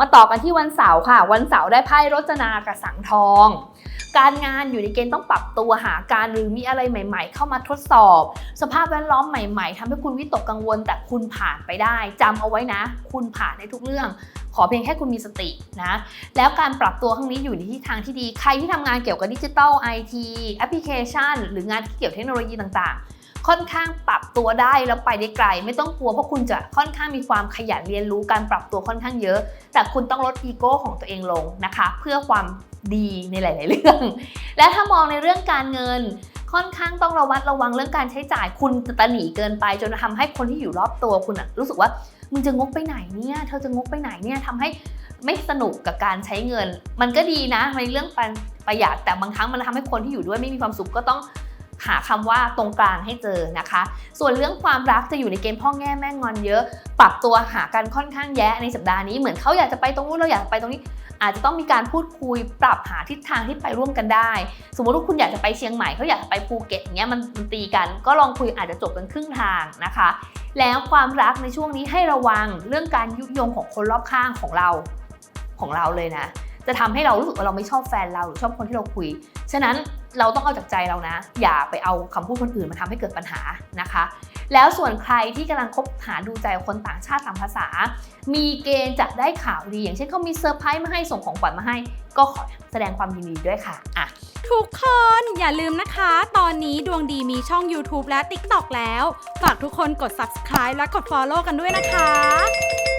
มาต่อกันที่วันเสาร์ค่ะ วันเสาร์ได้ไพ่รจนากับสังทอง การงานอยู่ในเกณฑ์ต้องปรับตัวหาการหรือมีอะไรใหม่ ๆ เข้ามาทดสอบ สภาพแวดล้อมใหม่ ๆทำให้คุณวิตกกังวล แต่คุณผ่านไปได้จำเอาไว้นะ คุณผ่านในทุกเรื่อง ขอเพียงแค่คุณมีสตินะ แล้วการปรับตัวครั้งนี้อยู่ในทิศทางที่ดี ใครที่ทำงานเกี่ยวกับดิจิทัลไอทีแอปพลิเคชัน หรืองานที่เกี่ยวกับเทคโนโลยีต่างๆ ค่อนข้างปรับตัวได้แล้วไปได้ไกล ไม่ต้องกลัวเพราะคุณจะค่อนข้างมีความขยันเรียนรู้การปรับตัวค่อนข้างเยอะ แต่คุณต้องลดอีโก้ของตัวเองลงนะคะ เพื่อความดีในหลาย ๆ เรื่อง และถ้ามองในเรื่องการเงินค่อนข้างต้องระวัดระวังเรื่องการใช้จ่าย คุณจะตะหนีเกินไป จนทำให้คนที่อยู่รอบตัวคุณอะรู้สึกว่ามึงจะงกไปไหนเนี่ย เธอจะงกไปไหนเนี่ยทำให้ไม่สนุกกับการใช้เงิน มันก็ดีนะในเรื่องการประหยัดแต่บางครั้งมันทำให้คนที่อยู่ด้วยไม่มีความสุขก็ต้อง หาคำว่าตรงกลางให้เจอนะคะ ส่วนเรื่องความรักจะอยู่ในเกณฑ์พ่อแง่แม่งอนเยอะ ปรับตัวหากันค่อนข้างแย่ในสัปดาห์นี้เหมือนเขาอยากจะไปตรงนู้นเราอยากไปตรงนี้ อาจจะต้องมีการพูดคุยปรับหาทิศทางที่ไปร่วมกันได้ สมมติว่าคุณอยากจะไปเชียงใหม่เขาอยากจะไปภูเก็ตอย่างเงี้ยมันตีกัน ก็ลองคุยอาจจะจบกันครึ่งทางนะคะ แล้วความรักในช่วงนี้ให้ระวังเรื่องการยุยงของคนรอบข้างของเราของเราเลยนะ จะทำให้เรารู้สึกว่าเราไม่ชอบแฟนเราหรือชอบคนที่เราคุย ฉะนั้น เราต้องเอาจากใจเรานะ อย่าไปเอาคำพูดคนอื่นมาทำให้เกิดปัญหานะคะ แล้วส่วนใครที่กำลังคบหาดูใจคนต่างชาติต่างภาษา มีเกณฑ์จะได้ข่าวดี อย่างเช่นเขามีเซอร์ไพรส์มาให้ส่งของขวัญมาให้ ก็ขอแสดงความยินดีด้วยค่ะอะทุกคนอย่าลืมนะคะ ตอนนี้ดวงดีมีช่อง YouTube และ TikTok แล้ว ฝากทุกคนกด subscribe และกด follow กันด้วยนะคะ